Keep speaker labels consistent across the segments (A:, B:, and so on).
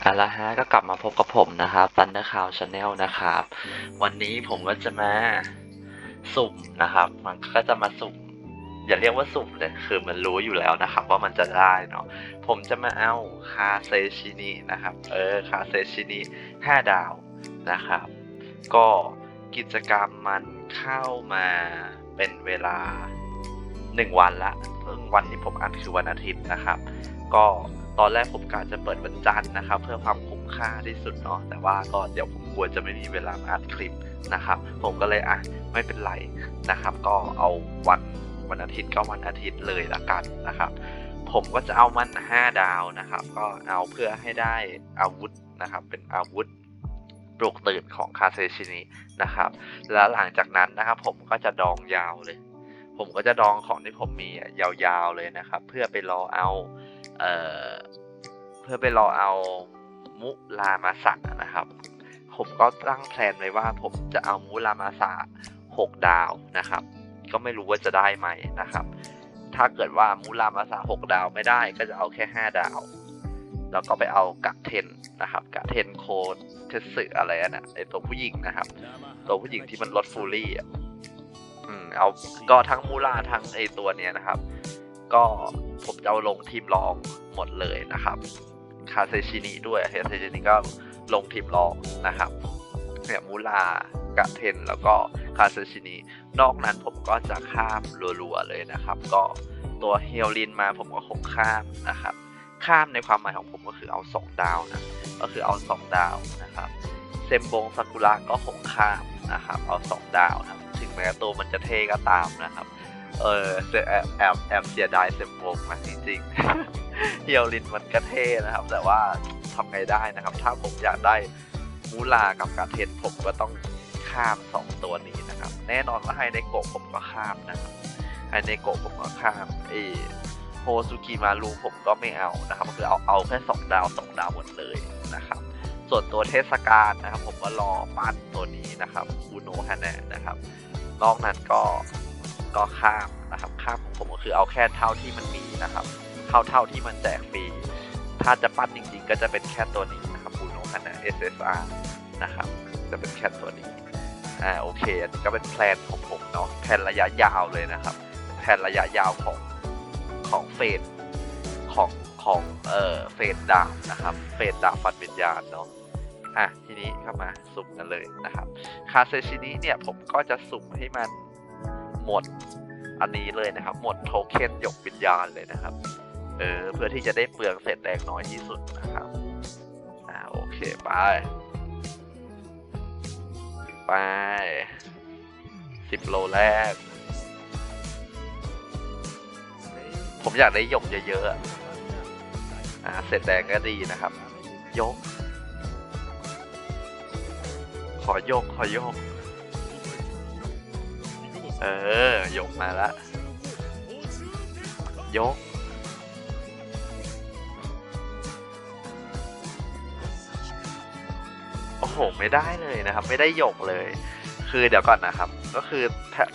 A: เอาละฮะก็กลับมาพบกับผมนะครับ Thunder Cloud Channel นะครับ วันนี้ผมก็จะมาสุ่มนะครับ มันก็จะมาสุ่ม อย่าเรียกว่าสุ่มเลย คือมันรู้อยู่แล้วนะครับ ว่ามันจะได้เนาะ ผมจะมาเอาคาเซชินินะครับ เออ คาเซชินิ5ดาวนะครับ ก็กิจกรรมมันเข้ามาเป็นเวลา 1 วันละ ซึ่งวันที่ผมอัดคือวันอาทิตย์นะครับ ก็ ตอนแรกผมกะจะเปิดวันจันทร์นะครับ เพื่อความคุ้มค่าที่สุดเนาะแต่ว่าก็เดี๋ยวผมกลัวจะไม่มีเวลามาอัดคลิปนะครับ ผมก็เลยอะไม่เป็นไรนะครับ ก็เอาวันวันอาทิตย์ก็วันอาทิตย์เลยละกันนะครับ ผมก็จะเอามัน 5 ดาวนะครับ ก็เอาเพื่อให้ได้อาวุธนะครับ เป็นอาวุธปลุกตื่นของคาเซชินินะครับ แล้วหลังจากนั้นนะครับผมก็จะดองยาวเลย ผมก็จะดองของที่ผมมียาวๆเลยนะครับ เพื่อไปรอเอา เอ่อเพื่อไปรอเอามุลามาสะนะครับ ผมก็ตั้งแพลนไว้ว่าผมจะเอามุลามาสะหกดาวนะครับ ก็ไม่รู้ว่าจะได้ไหมนะครับ ถ้าเกิดว่ามุลามาสะหกดาวไม่ได้ก็จะเอาแค่ห้าดาว แล้วก็ไปเอากะเทนนะครับกะเทนโคดเทสึอะไรอะนะไอตัวผู้หญิงนะครับ ตัวผู้หญิงที่มันลดฟูรี่อะอืมเอาก็ทั้งมูลาทั้งไอตัวเนี้ยนะครับ ก็ผมจะลงทีมรองหมดเลยนะครับ คาเซชินิด้วยคาเซชินิก็ลงทีมรองนะครับเนี่ยมูลากะเทนแล้วก็คาเซชินินอกนั้นผมก็จะข้ามรัวๆเลยนะครับ ก็ตัวเฮลลินมาผมก็คงข้ามนะครับ ข้ามในความหมายของผมก็คือเอาสองดาวนะ ก็คือเอาสองดาวนะครับเซมบงซากุระก็คงข้ามนะครับ เอาสองดาวนะครับถึงแม้ตัวมันจะเท่ก็ตามนะครับ เออแอบแอบแอบเสียดายเซมบงนะจริงๆเฮียวลินมันก็เท่นะครับ แต่ว่าทำไงได้นะครับ ถ้าผมอยากได้มูลากับกาเทนผมก็ต้องข้ามสองตัวนี้นะครับ แน่นอนว่าไฮในโกะผมก็ข้ามนะครับไฮในโกะผมก็ข้ามเอโฮซุกิมารุผมก็ไม่เอานะครับก็คือเอาเอาแค่สองดาวสองดาวหมดเลยนะครับส่วนตัวเทศกาลนะครับ ผมก็รอปั้นตัวนี้นะครับอูโนฮานะนะครับ นอกนั้นก็ ก็ข้ามนะครับ ข้ามของผมก็คือเอาแค่เท่าที่มันมีนะครับ เท่าเท่าที่มันแจกฟรี ถ้าจะปั้นจริง ๆ ก็จะเป็นแค่ตัวนี้นะครับอูโนฮานะ SSR นะครับ จะเป็นแค่ตัวนี้ อ่าโอเค อันนี้ก็เป็นแพลนของผมเนาะ แพลนระยะยาวเลยนะครับ แพลนระยะยาวของของเฟสของของเอ่อเฟสดาบนะครับ เฟสดาบฟันวิญญาณเนาะอะทีนี้เข้ามาสุ่มกันเลยนะครับ คาเซชินิเนี่ยผมก็จะสุ่มให้มัน หมดอันนี้เลยนะครับ หมดโทเค็นหยกวิญญาณเลยนะครับ เออ เพื่อที่จะได้เปลืองเศษแดงน้อยที่สุดนะครับ อ่า โอเค ไป ไปสิบโลแรก ผมอยากได้หยกเยอะๆ อ่า เศษแดงก็ดีนะครับ ยก ขอยก ขอยก เออ ยกมาละ ยก โอ้โห ไม่ได้เลยนะครับ ไม่ได้ยกเลย คือเดี๋ยวก่อนนะครับ ก็คือ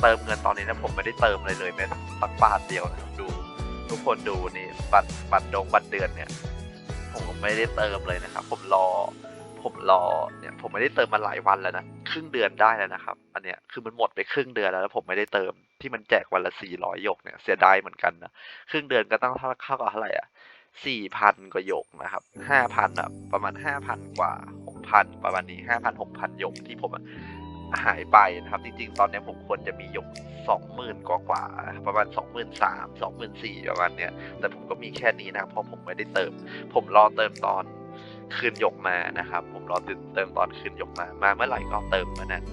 A: เติมเงินตอนนี้นะผมไม่ได้เติมเลยเลยแม้สักบาทเดียวนะครับดู ทุกคนดูนี่บัตรบัตรดงบัตรเดือนเนี่ย ผมไม่ได้เติมเลยนะครับ ผมรอ ผมรอเนี่ยผมไม่ได้เติมมาหลายวันแล้วนะครึ่งเดือนได้แล้วนะครับ อันเนี้ยคือมันหมดไปครึ่งเดือนแล้วแล้วผมไม่ได้เติมที่มันแจกวันละสี่ร้อยหยกเนี่ยเสียดายเหมือนกันนะครึ่งเดือนก็ต้องเท่าเข้ากับเท่าไหร่อะสี่พันกว่าหยกนะครับห้าพันอะประมาณห้าพันกว่าหกพันประมาณนี้ห้าพันหกพันหยกที่ผมอะหายไปนะครับ จริง ๆ ตอนนี้ผมควรจะมีหยกสองหมื่นกว่ากว่าประมาณสองหมื่นสามสองหมื่นสี่ประมาณเนี้ยแต่ผมก็มีแค่นี้นะเพราะผมไม่ได้เติม ผมรอเติมตอน คืนยกมานะครับ ผมรอติดเติมตอนคืนยกมา มาเมื่อไหร่ก็เติมมื่อนั้น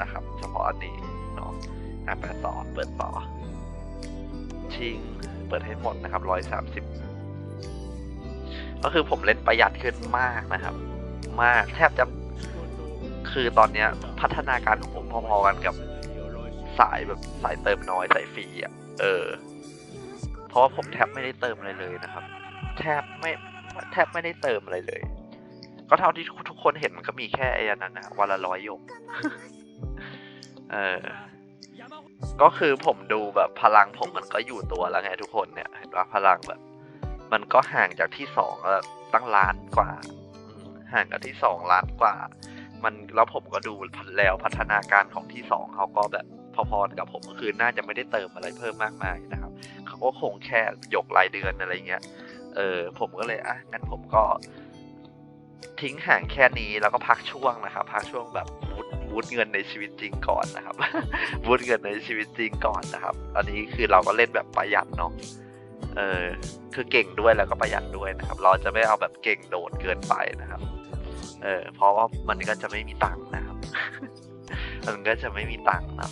A: นะครับ เฉพาะอันนี้เนาะอะไปต่อเปิดต่อ ชิง เปิดให้หมดนะครับร้อยสามสิบก็คือผมเล่นประหยัดขึ้นมากนะครับ มากแทบจะคือตอนเนี้ยพัฒนาการของผมพอๆกันกับสายแบบสายเติมน้อยสายฟรีอะเออ เพราะว่าผมแทบไม่ได้เติมอะไรเลยนะครับ แทบไม่แทบไม่ได้เติมอะไรเลย ก็เท่าที่ทุกคนเห็นมันก็มีแค่ไอ้อันนั้นนะวันละร้อยหยก เออ ก็คือผมดูแบบพลังผมมันก็อยู่ตัวแล้วไงทุกคนเนี่ยเห็นว่าพลังแบบ มันก็ห่างจากที่สองตั้งล้านกว่า ห่างกันที่สองล้านกว่า มันแล้วผมก็ดูแล้วพัฒนาการของที่สองเขาก็แบบพอๆกับผมก็คือน่าจะไม่ได้เติมอะไรเพิ่มมากมายนะครับเขาก็คงแค่ยกรายเดือนอะไรเงี้ย เออ ผมก็เลยอะงั้นผมก็ ทิ้งห่างแค่นี้แล้วก็พักช่วงนะครับ พักช่วงแบบบูทบูทเงินในชีวิตจริงก่อนนะครับบูทเงินในชีวิตจริงก่อนนะครับ อันนี้คือเราก็เล่นแบบประหยัดเนาะเออคือเก่งด้วยแล้วก็ประหยัดด้วยนะครับ เราจะไม่เอาแบบเก่งโดดเกินไปนะครับ เออเพราะว่ามันก็จะไม่มีตังค์นะครับ มันก็จะไม่มีตังค์นะ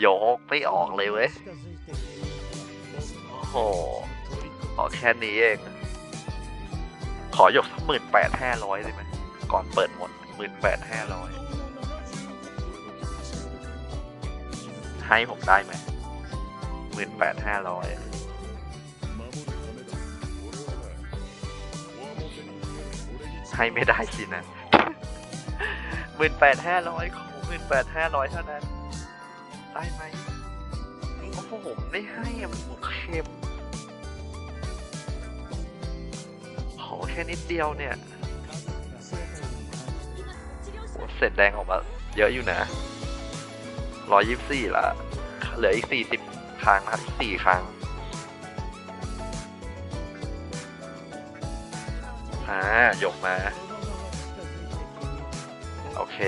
A: โยกไม่ออกเลยเว้ยโอ้โหขอแค่นี้เอง ขอยกสักหมื่นแปดห้าร้อยได้ไหมก่อนเปิดหมดหมื่นแปดห้าร้อยให้ผมได้ไหมหมื่นแปดห้าร้อยให้ไม่ได้สินะหมื่นแปดห้าร้อยขอหมื่นแปดห้าร้อยเท่านั้น ได้ไหมโอ้โหผมไม่ให้มันเค็ม แค่นิดเดียวเนี่ยโหเสร็จแดงออกมาเยอะอยู่นะร้อยยี่สิบสี่ละเหลืออีกสี่สิบครั้งนะสี่ครั้งอ่ายกมา โอเค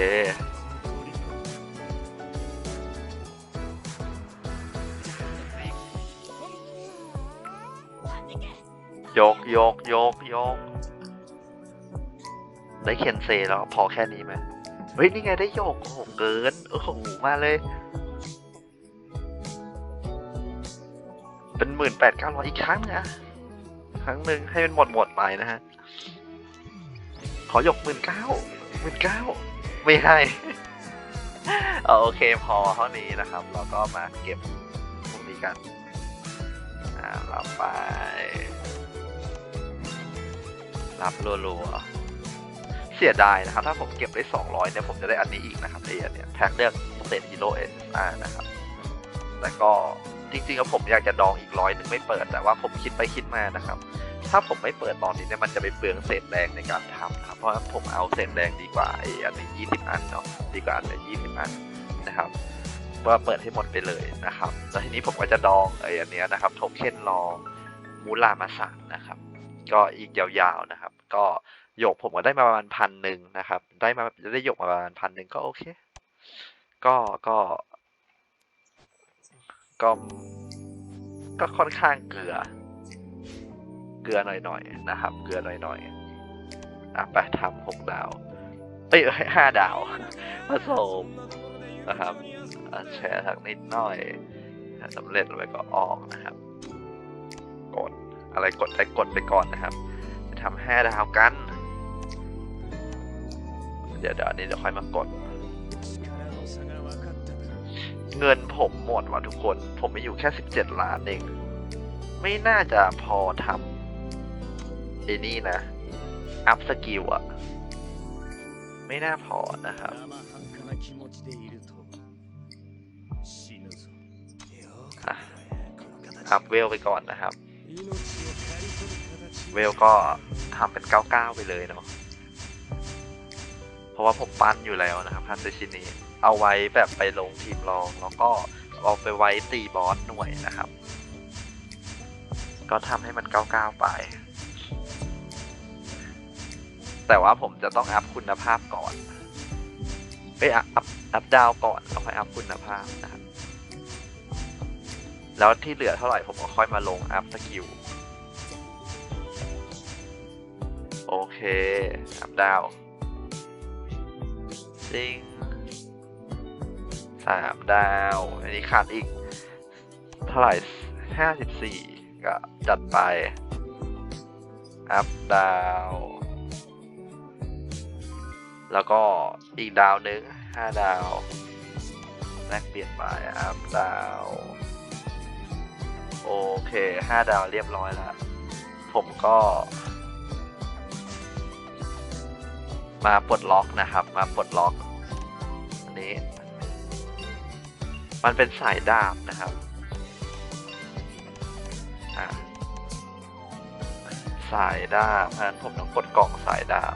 A: ยกยกยกยก ได้เคนเซแล้วพอแค่นี้ไหมเฮ้ย นี่ไงได้โยกโอ้โหเกิน โอ้โห มาเลย เป็นหมื่นแปดเก้าร้อยอีกครั้งนะครั้งหนึ่งให้มันหมดหมดไปนะฮะ ขอยกหมื่นเก้าหมื่นเก้าไม่ให้โอเคพอเท่านี้นะครับ เราก็มาเก็บตรงนี้กัน อ่ารับไป รับรัวๆเสียดายนะครับถ้าผมเก็บได้ 200เนี่ยผมจะได้อันนี้อีกนะครับไอ้อันเนี่ยแพ็คเลือกเศษฮีโร่เอสอาร์นะครับแต่ก็จริงๆแล้วผมอยากจะดองอีกร้อยหนึ่งไม่เปิดแต่ว่าผมคิดไปคิดมานะครับ ถ้าผมไม่เปิดตอนนี้เนี่ยมันจะไปเปลืองเศษแดงในการทำนะครับเพราะฉะนั้นผมเอาเศษแดงดีกว่าไอ้อันนี้ยี่สิบอันเนาะดีกว่าอันนี้ยี่สิบอันนะครับว่าเปิดให้หมดไปเลยนะครับแล้วทีนี้ผมก็จะดองไอ้อันเนี้ยนะครับโทเค็นรองมูลามาสันนะครับ ก็อีกยาวๆนะครับ ก็หยกผมก็ได้มาประมาณพันหนึ่งนะครับ ได้มาได้หยกมาประมาณพันหนึ่งก็โอเค ก็ก็ก็ก็ค่อนข้างเกลือ เกลือหน่อยๆนะครับ เกลือหน่อยๆอะไปทำหกดาวเอ้ยห้าดาวผสมนะครับแชร์ทักนิดหน่อยสำเร็จไปก็ออกนะครับ กด อะไรกดได้กดไปก่อนนะครับไปทำห้าดาวกัน เดี๋ยวเดี๋ยวนี้เดี๋ยวค่อยมากด เงินผมหมดว่ะทุกคน ผมมีอยู่แค่สิบเจ็ดล้านเอง ไม่น่าจะพอทำไอ้นี่นะ อัพสกิลอะไม่น่าพอนะครับอัพเวลไปก่อนนะครับ เวลก็ทำเป็น99ไปเลยเนาะเพราะว่าผมปั้นอยู่แล้วนะครับฮันเซชินีเอาไว้แบบไปลงทีมรอง แล้วก็เอาไปไว้ตีบอสหน่วยนะครับ ก็ทำให้มัน99ไป แต่ว่าผมจะต้องอัพคุณภาพก่อนไปอัพอัพอัพดาวก่อนแล้วค่อยอัพคุณภาพนะครับแล้วที่เหลือเท่าไหร่ผมก็ค่อยมาลงอัพสกิล โอเคอัพดาวซิงสามดาว อันนี้ขาดอีก เท่าไหร่ห้าสิบสี่ก็จัดไป อัพดาว แล้วก็อีกดาวนึงห้าดาวแลกเปลี่ยนไปอัพดาว โอเคห้าดาวเรียบร้อยแล้ว ผมก็ มาปลดล็อกนะครับ มาปลดล็อกอันนี้ มันเป็นสายดาบนะครับสายดาบเพราะฉะนั้นผมต้องกดกล่องสายดาบ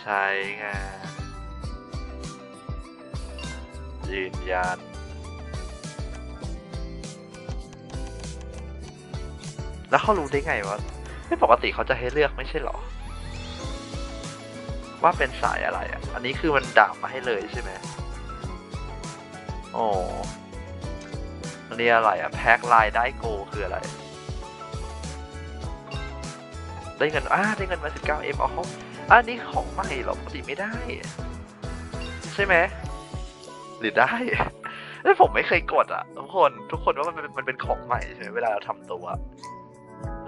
A: ใช้งานยืนยันแล้วเขารู้ได้ไงวะไม่ปกติเขาจะให้เลือกไม่ใช่หรอ ว่าเป็นสายอะไรอะ อันนี้คือมันดาบมาให้เลยใช่ไหมโอ้อันนี้อะไรอะ แพ็คไลน์ได้โกคืออะไร ได้เงินอ่าได้เงินมา 19M เอาเขาอันนี้ของใหม่เหรอปกติไม่ได้ ใช่ไหมหรือได้แต่ผมไม่เคยกดอะทุกคนทุกคนว่ามันเป็นมันเป็นของใหม่ใช่ไหมเวลาเราทำตัว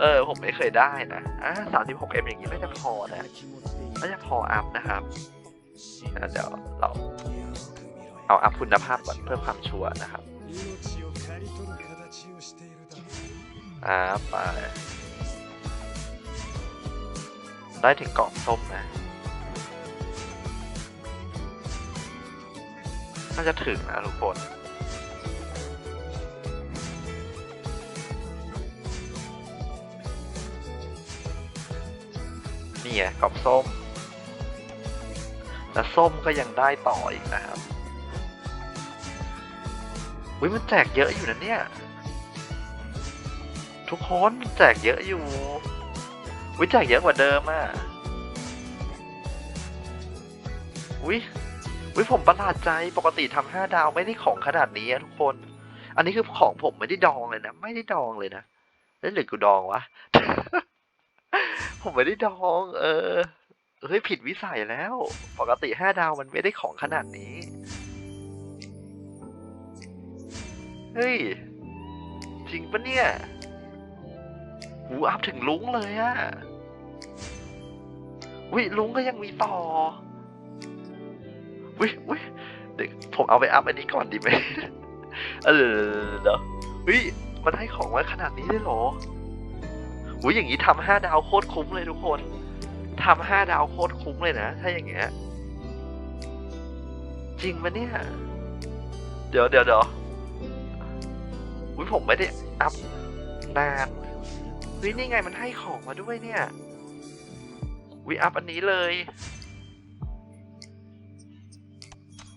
A: เออ ผมไม่เคยได้นะอ่า 36M อย่างนี้ไม่จะพอนะไม่จะพออัพนะครับเดี๋ยวเราเอาอัพคุณภาพก่อนเพื่อความชัวร์นะครับอ่าไปได้ถึงเกล่องส้มนะน่าจะถึงนะทุกคน นี่ไงกล่องส้ม แล้วส้มก็ยังได้ต่ออีกนะครับวิมันแจกเยอะอยู่นะเนี่ย ทุกคนแจกเยอะอยู่วิแจกเยอะกว่าเดิมอะวิวิผมประหลาดใจปกติทำห้าดาวไม่ได้ของขนาดนี้ทุกคน อันนี้คือของผมไม่ได้ดองเลยนะ ไม่ได้ดองเลยนะแล้วหรือกูดองวะ ผมไม่ได้ดอง เออ เฮ้ยผิดวิสัยแล้ว ปกติห้าดาวมันไม่ได้ของขนาดนี้ เฮ้ย จริงปะเนี่ยหูอัพถึงลุงเลยอะวิลุงก็ยังมีต่อวิวิเด็กผมเอาไปอัพอันนี้ก่อนดีไหมเออเดี๋ยววิมันให้ของไว้ขนาดนี้ได้เหรอ วิอย่างนี้ทำห้าดาวโคตรคุ้มเลยทุกคนทำห้าดาวโคตรคุ้มเลยนะ ถ้าอย่างเงี้ย จริงปะเนี่ย เดี๋ยวเดี๋ยวเดี๋ยววิผมไม่ได้อัพนานเฮ้ยนี่ไงมันให้ของมาด้วยเนี่ยวิอัพอันนี้เลย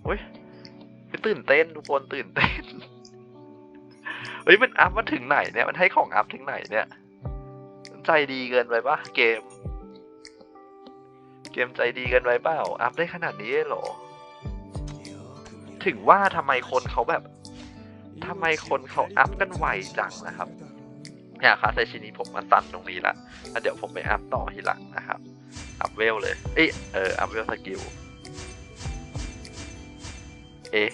A: เฮ้ยตื่นเต้นทุกคนตื่นเต้น เฮ้ยมันอัพมาถึงไหนเนี่ย มันให้ของอัพถึงไหนเนี่ย ใจดีเกินไปปะเกม เกมใจดีเกินไปเปล่า อัพได้ขนาดนี้เลยเหรอ ถึงว่าทำไมคนเขาแบบทำไมคนเขาอัพกันไวจังนะครับเนี่ยคาสไซชินี้ผมมันตันตรงนี้ละแล้วเดี๋ยวผมไปอัพต่อทีหลังนะครับ อัพเวลเลย เอ้ยเออ อัพเวลสกิล เอ๊ะ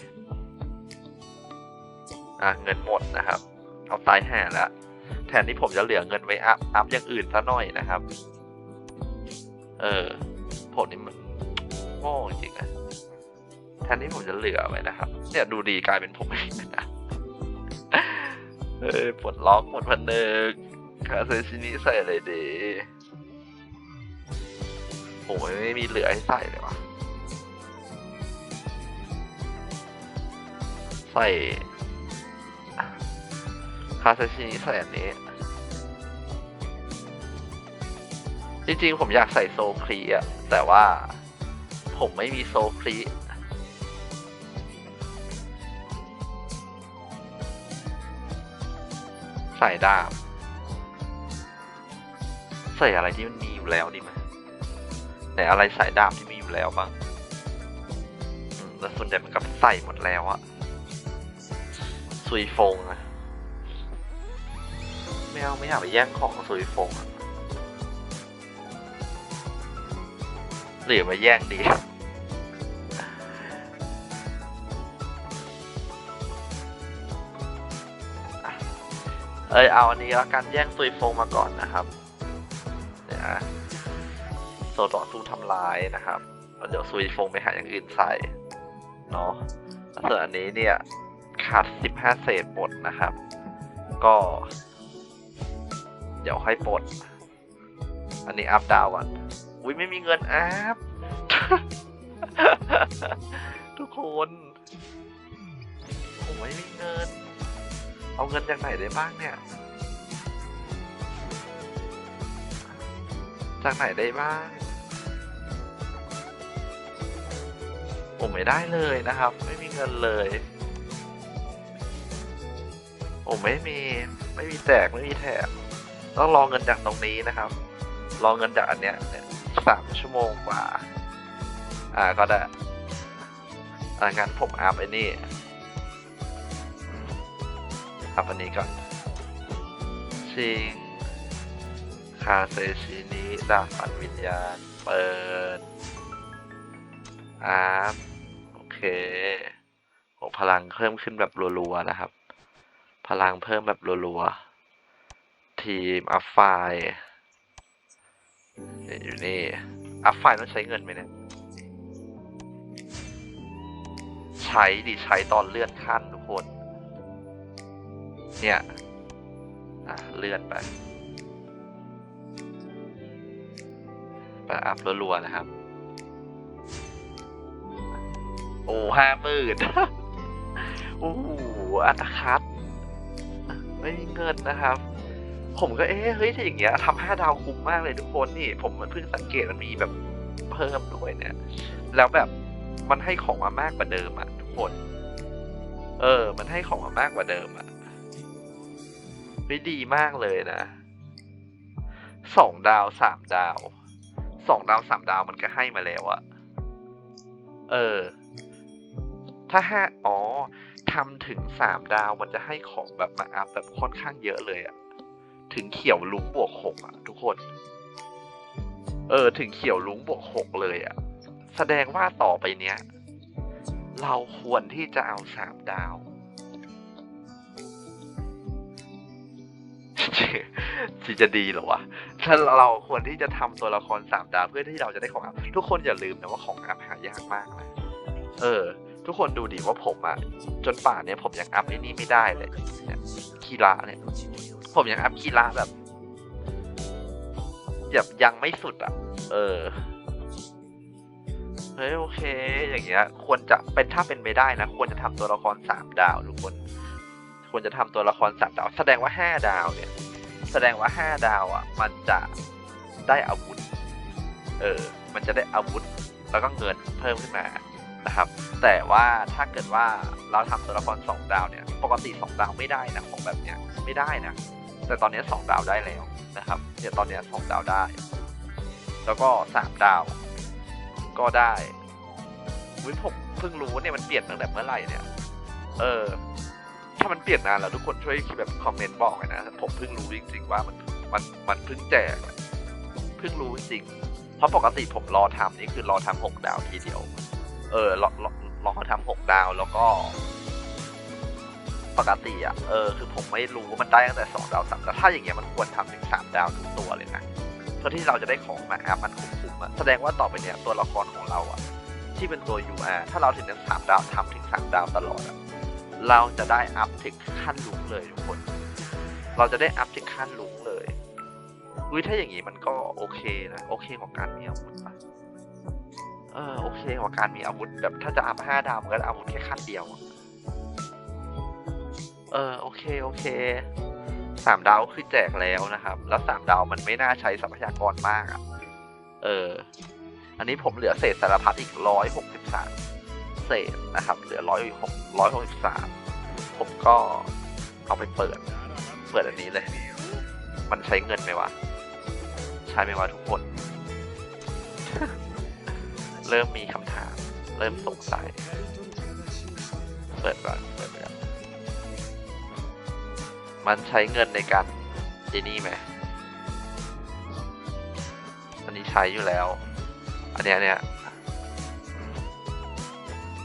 A: อะเงินหมดนะครับ เอาตายแห่แล้ว แทนที่ผมจะเหลือเงินไว้อัพอัพอย่างอื่นซะหน่อยนะครับ เออ ผมนี่มันโง่จริงๆอะแทนที่ผมจะเหลือไว้นะครับ เนี่ยดูดีกลายเป็นผมเองนะเฮ้ยปลดล็อกหมดพันหนึ่งคาเซชินิใส่อะไรดีโอ้ยไม่มีเหลือให้ใส่เลยวะใส่าเซชินิใส่อันนี้ จริงๆ ผมอยากใส่โซครีอะแต่ว่าผมไม่มีโซครีใส่ดาบ ใส่อะไรที่มันมีอยู่แล้วดีไหมไหนอะไรใส่ดาบที่มีอยู่แล้วบ้างแล้วส่วนใหญ่มันก็ใส่หมดแล้วอะซุยฟงอะ ไม่เอาไม่อยากไปแย่งของซุยฟงหรือมาแย่งดีเอยเอาอันนี้แล้วกันแย่งซุยฟงมาก่อนนะครับเดี๋ยวโซต่อสู้ทำลายนะครับแล้วเดี๋ยวซุยฟงไปหาอย่างอื่นใส่เนาะส่วนอันนี้เนี่ยขาด 15 เศษปลดนะครับ ก็ เดี๋ยวค่อยปลด อันนี้อัพดาวก่อนอุ้ยไม่มีเงินอัพ ทุกคนผมไม่มีเงิน เอาเงินจากไหนได้บ้างเนี่ย จากไหนได้บ้าง ผมไม่ได้เลยนะครับ ไม่มีเงินเลยผมไม่มี ไม่มีแจกไม่มีแถม ต้องรอเงินจากตรงนี้นะครับ รอเงินจากอันเนี้ยสามชั่วโมงกว่า อ่าก็ได้อ่างั้นผมอัพไอ้นี่อัพอันนี้ก่อนชิงคาเซชินิดาบฝันวิญญาณ เปิดอัพโอเคโอ้พลังเพิ่มขึ้นแบบรัวๆนะครับ พลังเพิ่มแบบรัวๆ ทีม อัพไฟล์เนี่ยอยู่นี่ อัพไฟล์ต้องใช้เงินไหมเนี่ย ใช้ดิใช้ตอนเลื่อนขั้นทุกคน เนี่ยอะเลื่อนไปไปอัพรัวๆนะครับ โอ้ห้าหมื่นโอ้อัตคัดไม่มีเงินนะครับ ผมก็เอ๊ะเฮ้ยถ้าอย่างเงี้ยทำห้าดาวคุ้มมากเลยทุกคนนี่ ผมมันเพิ่งสังเกตมันมีแบบเพิ่มด้วยเนี่ย แล้วแบบมันให้ของมามากกว่าเดิมอะทุกคน เออ มันให้ของมามากกว่าเดิมอะไม่ดีมากเลยนะสองดาวสามดาวสองดาวสามดาวมันก็ให้มาแล้วอะเออ ถ้าห้าอ๋อทำถึงสามดาวมันจะให้ของแบบมาอัพแบบค่อนข้างเยอะเลยอะ ถึงเขียวลุงบวกหกอะทุกคน เออ ถึงเขียวลุงบวกหกเลยอะแสดงว่าต่อไปเนี้ย เราควรที่จะเอาสามดาว จีจะดีเหรอวะ ถ้าเราควรที่จะทำตัวละครสามดาวเพื่อที่เราจะได้ของอัพทุกคนอย่าลืมนะว่าของอัพหายากมากนะ เออ ทุกคนดูดิว่าผมอะจนป่านเนี้ยผมยังอัพไอ้นี่ไม่ได้เลยเนี่ยคีระเนี่ย ผมยังอัพคีระแบบแบบยังไม่สุดอะเออ เฮ้ยโอเค อย่างเงี้ย ควรจะเป็นถ้าเป็นไปได้นะ ควรจะทำตัวละครสามดาวทุกคน ควรจะทำตัวละครสามดาว แสดงว่าห้าดาวเนี่ย แสดงว่าห้าดาวอะ มันจะได้อาวุธ เออ มันจะได้อาวุธ แล้วก็เงินเพิ่มขึ้นมานะครับ แต่ว่าถ้าเกิดว่าเราทำตัวละครสองดาวเนี่ย ปกติสองดาวไม่ได้นะของแบบเนี้ยไม่ได้นะ แต่ตอนนี้สองดาวได้แล้วนะครับเนี่ยตอนนี้สองดาวได้ แล้วก็สามดาว ก็ได้วิผมเพิ่งรู้เนี่ยมันเปลี่ยนตั้งแต่เมื่อไหร่เนี่ย เออ ถ้ามันเปลี่ยนนานแล้วทุกคนช่วยแบบคอมเมนต์บอกหน่อยนะผมเพิ่งรู้จริงๆว่ามันมันมันเพิ่งแจกเพิ่งรู้จริงเพราะปกติผมรอทำนี่คือรอทำหกดาวทีเดียว เออรอรอรอทำหกดาวแล้วก็ ปกติอะเออคือผมไม่รู้ว่ามันได้ตั้งแต่สองดาวสามดาวถ้าอย่างเงี้ยมันควรทำถึงสามดาวทุกตัวเลยนะเพื่อที่เราจะได้ของมาอัพมันคุ้มๆอะแสดงว่าต่อไปเนี้ยตัวละครของเราอะที่เป็นตัว UR ถ้าเราถึงนั้นสามดาวทำถึงสามดาวตลอดอะเราจะได้อัพถึงขั้นลุงเลยทุกคน เราจะได้อัพถึงขั้นลุงเลยอุ้ยถ้าอย่างงี้มันก็โอเคนะโอเคกว่าการมีอาวุธปะเออโอเคกว่าการมีอาวุธแบบถ้าจะอัพห้าดาวมันก็อาวุธแค่ขั้นเดียวอะ เออโอเคโอเคสามดาวคือแจกแล้วนะครับ แล้วสามดาวมันไม่น่าใช้ทรัพยากรมากอะ่ะ เออ อันนี้ผมเหลือเศษสารพัดอีกร้อยหกสิบสามเศษนะครับ เหลือร้อยหกร้อยหกสิบสามผมก็เอาไปเปิด เปิดอันนี้เลย มันใช้เงินไหมวะ ใช่ไหมวะทุกคน เริ่มมีคำถาม เริ่มสงสัย เปิดก่อนเปิดก่อน มันใช้เงินในการไอ้นี่ไหมอันนี้ใช้อยู่แล้ว อันเนี้ยเนี่ย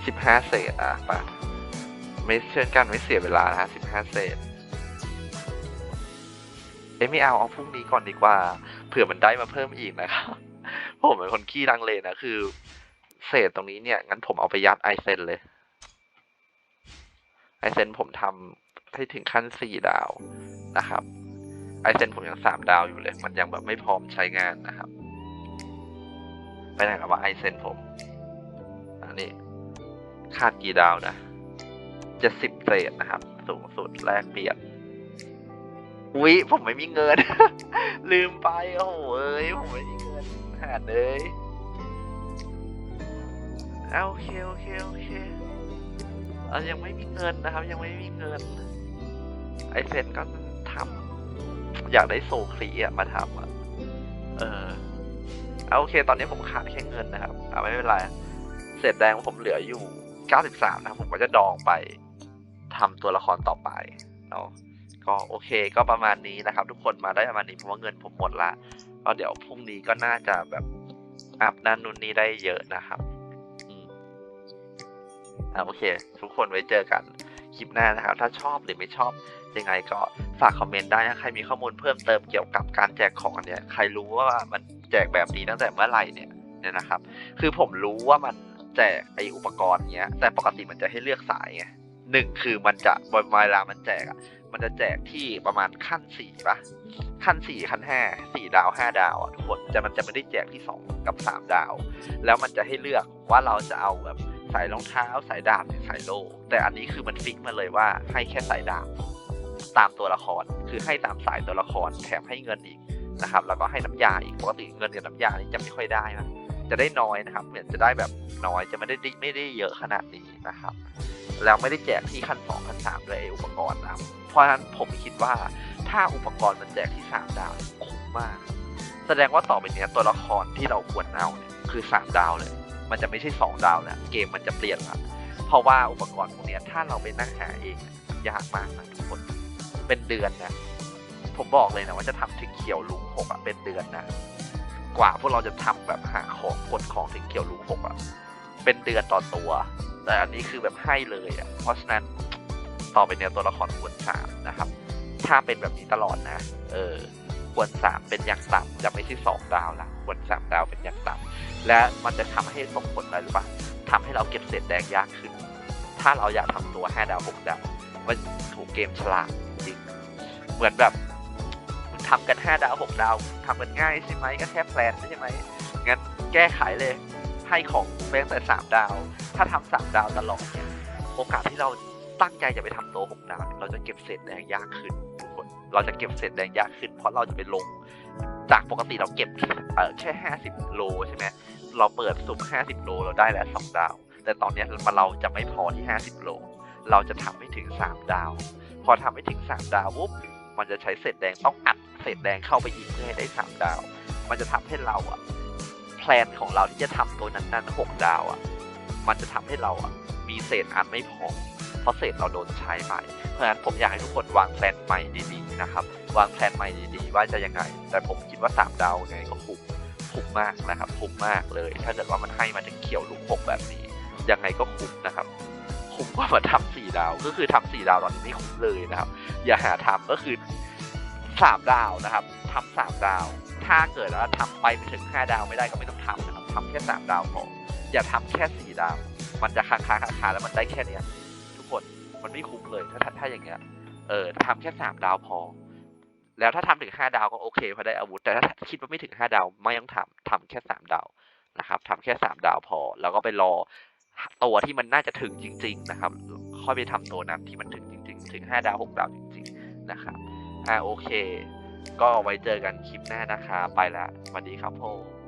A: สิบห้าเศษอะปะไม่เชื่อกันไม่เสียเวลานะสิบห้าเศษเอ้ยไม่เอาเอาพรุ่งนี้ก่อนดีกว่า เผื่อมันได้มาเพิ่มอีกนะครับผมเป็นคนขี้ลังเลนะคือ เศษตรงนี้เนี่ยงั้นผมเอาไปยัดไอเซนเลยไอเซนผมทำ ให้ถึงขั้นสี่ดาวนะครับไอเซนผมยังสามดาวอยู่เลย มันยังแบบไม่พร้อมใช้งานนะครับ ไปไหนแล้วว่าไอเซนผม อันนี้ขาดกี่ดาวนะจะสิบเศษนะครับ สูงสุดแลกเปลี่ยนอุ๊ยผมไม่มีเงิน ลืมไปโอ้โหเอ้ยผมไม่มีเงินหารเลยเอาโอเคโอเคโอเคเออยังไม่มีเงินนะครับ ยังไม่มีเงิน ไอเซนก็ทำอยากได้โซคลีอะมาทำอะเออเอาโอเค ตอนนี้ผมขาดแค่เงินนะครับเอาไม่เป็นไรเศษแดงผมเหลืออยู่ 93 นะครับ ผมก็จะดองไปทำตัวละครต่อไปเนาะก็โอเคก็ประมาณนี้นะครับ ทุกคนมาได้ประมาณนี้เพราะว่าเงินผมหมดละก็เดี๋ยวพรุ่งนี้ก็น่าจะแบบอัพนั่นนู่นนี่ได้เยอะนะครับอืมอ่าโอเค ทุกคนไว้เจอกันคลิปหน้านะครับ ถ้าชอบหรือไม่ชอบ ยังไงก็ฝากคอมเมนต์ได้นะใครมีข้อมูลเพิ่มเติมเกี่ยวกับการแจกของเนี่ยใครรู้ว่ามันแจกแบบนี้ตั้งแต่เมื่อไหร่เนี่ยเนี่ยนะครับ คือผมรู้ว่ามันแจกไออุปกรณ์เนี้ยแต่ปกติมันจะให้เลือกสายไงหนึ่งคือมันจะเวลามันแจกอะมันจะแจกที่ประมาณขั้นสี่ปะขั้นสี่ขั้นห้าสี่ดาวห้าดาวอะทุกคนจะมันจะไม่ได้แจกที่สองกับสามดาว แล้วมันจะให้เลือกว่าเราจะเอาแบบสายรองเท้าสายดาบหรือสายโล่แต่อันนี้คือมันฟิกมาเลยว่าให้แค่สายดาบ ตามตัวละคร คือให้ตามสายตัวละครแถมให้เงินอีกนะครับ แล้วก็ให้น้ำยาอีกปกติเงินกับน้ำยานี่จะไม่ค่อยได้นะจะได้น้อยนะครับ เหมือนจะได้แบบน้อยจะไม่ได้ไม่ได้เยอะขนาดนี้นะครับ แล้วไม่ได้แจกที่ขั้นสองขั้นสามด้วยอุปกรณ์นะเพราะฉะนั้นผมคิดว่าถ้าอุปกรณ์มันแจกที่สามดาวคุ้มมาก แสดงว่าต่อไปนี้ตัวละครที่เราควรเอาเนี่ยคือสามดาวเลย มันจะไม่ใช่สองดาวแล้วเกมมันจะเปลี่ยนละเพราะว่าอุปกรณ์พวกนี้ถ้าเราไปนั่งหาเองยยากมากนะทุกคน เป็นเดือนนะ ผมบอกเลยนะว่าจะทำถึงเขียวลุงหกอะเป็นเดือนนะ กว่าพวกเราจะทำแบบหาของกดของถึงเขียวลุงหกอะเป็นเดือนต่อตัว แต่อันนี้คือแบบให้เลยอะเพราะฉะนั้นต่อไปเนี่ยตัวละครควรสามนะครับ ถ้าเป็นแบบนี้ตลอดนะ เออควรสามเป็นอย่างต่ำจะไม่ใช่สองดาวละควรสามดาวเป็นอย่างต่ำและมันจะทำให้ส่งผลอะไรหรือเปล่าทำให้เราเก็บเศษแดงยากขึ้น ถ้าเราอยากทำตัวห้าดาวหกดาวมันถูกเกมฉลาดจริง เหมือนแบบทำกันห้าดาวหกดาวทำกันง่ายใช่ไหมก็แค่แพลนใช่ไหมงั้นแก้ไขเลยให้ของเป้งแต่สามดาว ถ้าทำสามดาวตลอดเนี่ยโอกาสที่เราตั้งใจจะไปทำตัวหกดาวเราจะเก็บเศษแดงยากขึ้นทุกคนเราจะเก็บเศษแดงยากขึ้น เพราะเราจะไปลงจากปกติเราเก็บแค่ห้าสิบโลใช่ไหมเราเปิดสุ่มห้าสิบโลเราได้แล้วสองดาว แต่ตอนนี้มันเราจะไม่พอที่ห้าสิบโล เราจะทำให้ถึงสามดาว พอทำให้ถึงสามดาวปุ๊บ มันจะใช้เศษแดงต้องอัดเศษแดงเข้าไปอีกเพื่อให้ได้สามดาว มันจะทำให้เราอะแพลนของเราที่จะทำตัวนั้นๆหกดาวอะมันจะทำให้เราอะมีเศษอันไม่พอเพราะเศษเราโดนใช้ไป เพราะฉะนั้นผมอยากให้ทุกคนวางแผนใหม่ดีๆนะครับ วางแผนใหม่ดีๆ ว่าจะยังไง แต่ผมคิดว่าสามดาวยังไงก็คุ้มคุ้มมากนะครับคุ้มมากเลย ถ้าเกิดว่ามันให้มาถึงเขียวลุกหกแบบนี้ ยังไงก็คุ้มนะครับคุ้มกว่ามาทำสี่ดาว ก็คือทำสี่ดาวตอนนี้ไม่คุ้มเลยนะครับ อย่าหาทำก็คือสามดาวนะครับทำสามดาว ถ้าเกิดว่าทำไปไม่ถึงห้าดาวไม่ได้ก็ไม่ต้องทำนะครับทำแค่สามดาวพออย่าทำแค่สี่ดาว มันจะค้างค้างคาแล้วมันได้แค่เนี้ย ทุกคนมันไม่คุ้มเลยถ้าถ้าอย่างเงี้ยเออทำแค่สามดาวพอ แล้วถ้าทำถึงห้าดาวก็โอเคพราะได้อาวุธ แต่ถ้าคิดว่าไม่ถึงห้าดาวไม่ต้องทำทำแค่สามดาวนะครับทำแค่สามดาวพอ แล้วก็ไปรอ ตัวที่มันน่าจะถึงจริง ๆ นะครับ ค่อยไปทำตัวนั้นที่มันถึงจริง ๆ ถึงห้าดาวหกดาวจริง ๆ นะครับอ่าโอเค ก็ไว้เจอกันคลิปหน้านะคะ ไปละสวัสดีครับผม